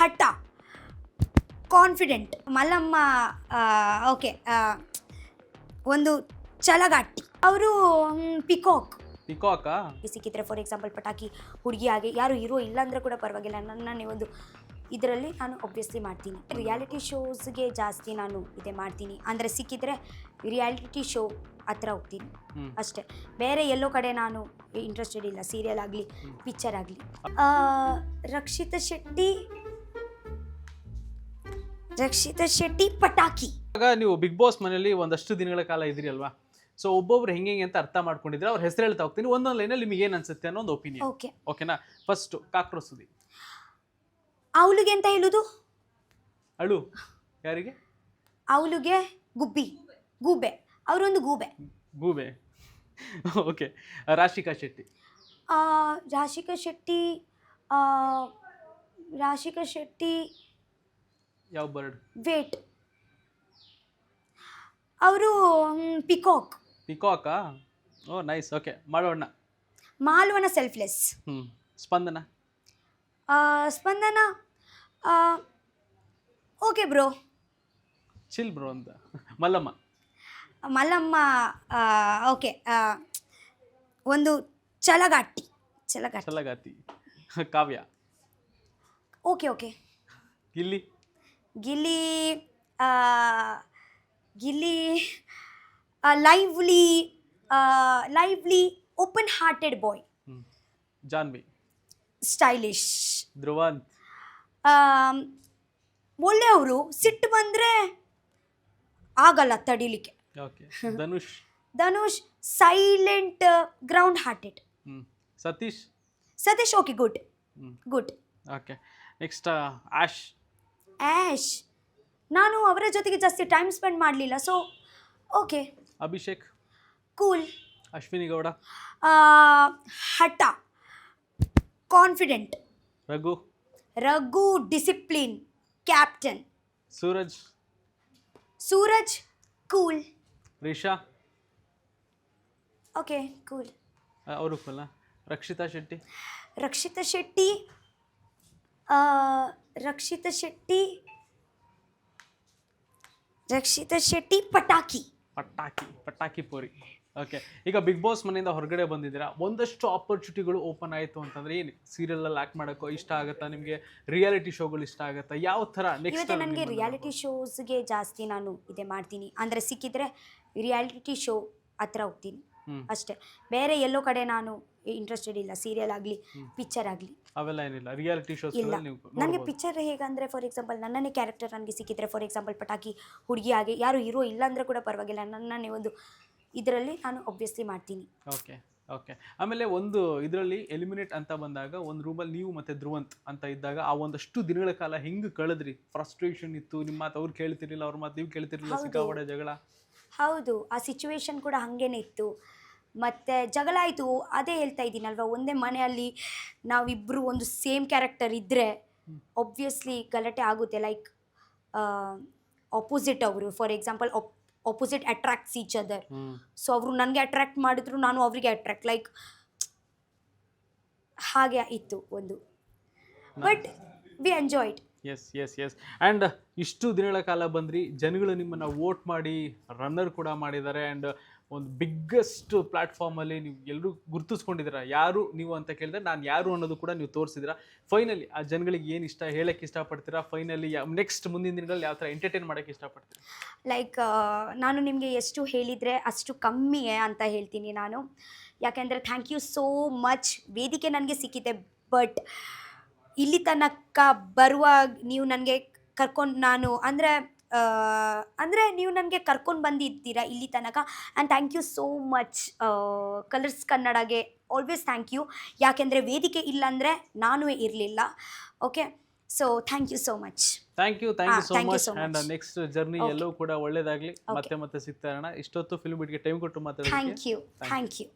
ಹಠ. Confident Mallamma okay ಒಂದು ಚಲಗಾಟಿ ಅವರು ಪಿಕಾಕ್ ಪಿಕಾಕಾ ಸಿಕ್ಕಿದ್ರೆ ಫಾರ್ ಎಕ್ಸಾಂಪಲ್ ಪಟಾಕಿ ಹುಡುಗಿ ಆಗಿ ಯಾರು ಇರೋ ಇಲ್ಲ ಅಂದ್ರೆ ಕೂಡ ಪರವಾಗಿಲ್ಲ. ನನ್ನ ಒಂದು ಇದರಲ್ಲಿ ನಾನು ಒಬ್ವಿಯಸ್ಲಿ ಮಾಡ್ತೀನಿ. ರಿಯಾಲಿಟಿ ಶೋಸ್ಗೆ ಜಾಸ್ತಿ ನಾನು ಇದೆ ಮಾಡ್ತೀನಿ. ಅಂದರೆ ಸಿಕ್ಕಿದ್ರೆ ರಿಯಾಲಿಟಿ ಶೋ ಹತ್ರ ಹೋಗ್ತೀನಿ. ಅಷ್ಟೇ. ಬೇರೆ ಎಲ್ಲೋ ಕಡೆ ನಾನು ಇಂಟ್ರೆಸ್ಟೆಡ್ ಇಲ್ಲ. ಸೀರಿಯಲ್ ಆಗಲಿ ಪಿಕ್ಚರ್ ಆಗಲಿ. ರಕ್ಷಿತ ಶೆಟ್ಟಿ ರಕ್ಷಿತ ಶೆಟ್ಟಿ ಪಟಾಕಿ. ಆಗ ನೀವು ಬಿಗ್ ಬಾಸ್ ಮನೆಯಲ್ಲಿ ಒಂದಷ್ಟು ದಿನಗಳ ಕಾಲ ಇದ್ರಿ ಅಲ್ವಾ? ಸೊ ಒಬ್ಬೊಬ್ರು ಹೆಂಗೆ ಅಂತ ಅರ್ಥ ಮಾಡ್ಕೊಂಡಿದ್ರೆ ಅವ್ರ ಹೆಸರು ಹೇಳ್ತಾ ಹೋಗ್ತೀನಿ. ಒಂದೊಂದು ಲೈನಲ್ಲಿ ನಿಮಗೆ ಏನು ಅನ್ಸುತ್ತೆ ಅನ್ನೋ ಒಂದು ಒಪಿನಿಯನ್ ಓಕೆ ಓಕೆನಾ ಫಸ್ಟ್ ಕಾಕ್ರೋಚ್ ಸುದಿ ಅವಳಿಗೆ ಅಂತ ಹೇಳುದು? ಅಳು? ಯಾರಿಗೆ? ಅವಳಿಗೆ ಗುಬ್ಬಿ. ಗೂಬೆ. ಅವರೊಂದು ಗೂಬೆ. ಗೂಬೆ. ಓಕೆ ರಾಶಿಕಾ ಶೆಟ್ಟಿ. ಆ, ರಾಶಿಕಾ ಶೆಟ್ಟಿ ಆ, ರಾಶಿಕಾ ಶೆಟ್ಟಿ ಯಾವ ಬರ್ಡ್ ವೇಟ್ ಅವರು ಪಿಕಾಕ್ ಪಿಕಾಕಾ ಓ ನೈಸ್ ಓಕೆ ಮಾಡೋಣ ಮಾಲ್ವನ ಸೆಲ್ಫ್ಲೆಸ್ ಹ್ಞೂ Spandana? Spandana okay bro chill bro ಅಂತ. ಮಲ್ಲಮ್ಮ. ಮಲ್ಲಮ್ಮ ಓಕೆ ಒಂದು ಚಲಗಾಟಿ ಚಲಗಾಟಿ ಚಲಗಾತಿ Kavya. Okay okay Gilli. Gilli Gilli lively lively open hearted boy Janhvi. Stylish Dhruvanth. ಒಳ್ಳೆಯವರು ಸಿಟ್ಟು ಬಂದರೆ ಆಗಲ್ಲ ತಡಿಲಿಕ್ಕೆ. Dhanush. Dhanush silent ground hearted Satish. Satish okay good good okay. Next Ash. Ash ನಾನು ಅವರ ಜೊತೆಗೆ ಜಾಸ್ತಿ ಟೈಮ್ ಸ್ಪೆಂಡ್ ಮಾಡಲಿಲ್ಲ so okay Abhishek. Cool Ashwini Gowda. ಹಠ. Confident Raghu. Raghu discipline captain Suraj. Suraj cool Risha. Okay cool ಅವರು ಫುಲ್ಲ ರಕ್ಷಿತಾ ಶೆಟ್ಟಿ. ರಕ್ಷಿತಾ ಶೆಟ್ಟಿ ರಕ್ಷಿತ ಶೆಟ್ಟಿ ರಕ್ಷಿತ ಶೆಟ್ಟಿ ಪಟಾಕಿ. ಪಟಾಕಿ ಪಟಾಕಿ ಪೂರಿ. ಓಕೆ ಈಗ ಬಿಗ್ ಬಾಸ್ ಮನೆಯಿಂದ ಹೊರಗಡೆ ಬಂದಿದ್ದೀರಾ? ಒಂದಷ್ಟು ಆಪರ್ಚುನಿಟಿಗಳು ಓಪನ್ ಆಯಿತು ಅಂತಂದ್ರೆ ಏನು ಸೀರಿಯಲಲ್ಲಿ ಆ್ಯಕ್ಟ್ ಮಾಡೋಕ್ಕೋ ಇಷ್ಟ ಆಗುತ್ತಾ? ನಿಮಗೆ ರಿಯಾಲಿಟಿ ಶೋಗಳು ಇಷ್ಟ ಆಗುತ್ತಾ? ಯಾವ ಥರ ನೆಕ್ಸ್ಟ್ ಇವತ್ತು ನನಗೆ ರಿಯಾಲಿಟಿ ಶೋಸ್ಗೆ ಜಾಸ್ತಿ ನಾನು ಇದೆ ಮಾಡ್ತೀನಿ. ಅಂದರೆ ಸಿಕ್ಕಿದ್ರೆ ರಿಯಾಲಿಟಿ ಶೋ ಹತ್ರ ಹೋಗ್ತೀನಿ. ಅಷ್ಟೇ. ಬೇರೆ ಎಲ್ಲೋ ಕಡೆ ನಾನು ಇಂಟ್ರೆಸ್ಟೆಡ್ ಇಲ್ಲ ಸೀರಿಯಲ್ ಆಗಲಿ ಪಿಕ್ಚರ್ ಆಗಲಿ. ಅವೆಲ್ಲ ಏನಿಲ್ಲ ರಿಯಾಲಿಟಿ ಶೋಸ್ ಇಲ್ಲ. ನನಗೆ. ಪಿಕ್ಚರ್ ಹೇಗಂದರೆ ಫಾರ್ ಎಕ್ಸಾಂಪಲ್ ನನ್ನನ್ನೇ ಕ್ಯಾರೆಕ್ಟರ್ ನನಗೆ ಸಿಕ್ಕಿದ್ರೆ ಫಾರ್ ಎಕ್ಸಾಂಪಲ್ ಪಟಾಕಿ ಹುಡುಗಿ ಹಾಗೆ ಯಾರು ಹೀರೋ ಇಲ್ಲ ಅಂದರೆ ಕೂಡ ಪರವಾಗಿಲ್ಲ. ನನ್ನನ್ನೇ ಒಂದು ಇದರಲ್ಲಿ ನಾನು ಒಬ್ವಿಯಸ್ಲಿ ಮಾಡ್ತೀನಿ. ಓಕೆ ಓಕೆ ಆಮೇಲೆ ಒಂದು ಇದರಲ್ಲಿ ಎಲಿಮಿನೇಟ್ ಅಂತ ಬಂದಾಗ ಒಂದು ರೂಮಲ್ಲಿ ನೀವು ಮತ್ತೆ ಧ್ರುವಂತ್ ಅಂತ ಇದ್ದಾಗ ಆ ಒಂದಷ್ಟು ದಿನಗಳ ಕಾಲ ಹೆಂಗೆ ಕಳೆದ್ರಿ? ಫ್ರಸ್ಟ್ರೇಷನ್ ಇತ್ತು ನಿಮ್ಮ ಮಾತು ಅವ್ರು ಕೇಳ್ತಿರ್ಲಿಲ್ಲ ಅವ್ರ ಮಾತು ನೀವು ಕೇಳ್ತಿರ್ಲಿಲ್ಲ. ಸಿಕ್ಕಾಪಟ್ಟೆ ಜಗಳ? ಹೌದು ಆ ಸಿಚುವೇಶನ್ ಕೂಡ ಹಂಗೇನೆ ಇತ್ತು. ಮತ್ತು ಜಗಳ ಆಯಿತು. ಅದೇ ಹೇಳ್ತಾ ಇದ್ದೀನಲ್ವ ಒಂದೇ ಮನೆಯಲ್ಲಿ ನಾವಿಬ್ಬರು ಒಂದು ಸೇಮ್ ಕ್ಯಾರೆಕ್ಟರ್ ಇದ್ದರೆ ಒಬ್ವಿಯಸ್ಲಿ ಗಲಾಟೆ ಆಗುತ್ತೆ. ಲೈಕ್ ಅಪೋಸಿಟ್ ಅವರು. For example opposite attracts each other so ಅವರು ನನಗೆ ಅಟ್ರಾಕ್ಟ್ ಮಾಡಿದ್ರು ನಾನು ಅವರಿಗೆ ಅಟ್ರಾಕ್ಟ್ ಲೈಕ್ ಹಾಗೆ ಇತ್ತು ಒಂದು. But we enjoyed yes yes yes and ಇಷ್ಟು ದಿನಗಳ ಕಾಲ ಬಂದ್ರಿ ಜನಗಳು ನಿಮ್ಮನ್ನು ವೋಟ್ ಮಾಡಿ ರನ್ನರ್ ಕೂಡ ಮಾಡಿದ್ದಾರೆ. ಆ್ಯಂಡ್ ಒಂದು ಬಿಗ್ಗೆಸ್ಟ್ ಪ್ಲ್ಯಾಟ್ಫಾರ್ಮಲ್ಲಿ ನೀವು ಎಲ್ಲರೂ ಗುರುತಿಸ್ಕೊಂಡಿದ್ದೀರ? ಯಾರು ನೀವು ಅಂತ ಕೇಳಿದ್ರೆ ನಾನು ಯಾರು ಅನ್ನೋದು ಕೂಡ ನೀವು ತೋರಿಸಿದ್ದೀರಾ? ಫೈನಲಿ ಆ ಜನಗಳಿಗೆ ಏನು ಇಷ್ಟ, ಹೇಳಕ್ಕೆ ಇಷ್ಟಪಡ್ತೀರಾ? ಫೈನಲಿ ನೆಕ್ಸ್ಟ್ ಮುಂದಿನ ದಿನಗಳಲ್ಲಿ ಯಾವ ಥರ ಎಂಟರ್ಟೈನ್ ಮಾಡೋಕ್ಕೆ ಇಷ್ಟಪಡ್ತೀರಾ? ಲೈಕ್ ನಾನು ನಿಮಗೆ ಎಷ್ಟು ಹೇಳಿದರೆ ಅಷ್ಟು ಕಮ್ಮಿಯೇ ಅಂತ ಹೇಳ್ತೀನಿ ನಾನು. ಯಾಕೆಂದರೆ ಥ್ಯಾಂಕ್ ಯು ಸೋ ಮಚ್ ವೇದಿಕೆ ನನಗೆ ಸಿಕ್ಕಿದೆ ಬಟ್ ಇಲ್ಲಿ ತನಕ ಬರುವ ನೀವು ನನಗೆ ಕರ್ಕೊಂಡು, ನಾನು, ಅಂದರೆ ಅಂದರೆ ನೀವು ನನಗೆ ಕರ್ಕೊಂಡು ಬಂದಿದ್ದೀರಾ ಇಲ್ಲಿ ತನಕ? And thank you so much Colors ಕನ್ನಡಗೆ always thank you ಯಾಕೆಂದರೆ ವೇದಿಕೆ ಇಲ್ಲಾಂದರೆ ನಾನೂ ಇರಲಿಲ್ಲ. Okay so thank you so much thank you thank you so much and next journey. ಎಲ್ಲವೂ ಕೂಡ ಒಳ್ಳೇದಾಗಲಿ. ಮತ್ತೆ ಮತ್ತೆ ಸಿಗ್ತಾ ಇರೋಣ. ಇಷ್ಟೊತ್ತು ಫಿಲ್ಮ್ ಬಿಟ್ಗೆ ಟೈಮ್ ಕೊಟ್ಟು ಮಾತಾಡೋದಕ್ಕೆ ಥ್ಯಾಂಕ್ ಯು ಥ್ಯಾಂಕ್ ಯು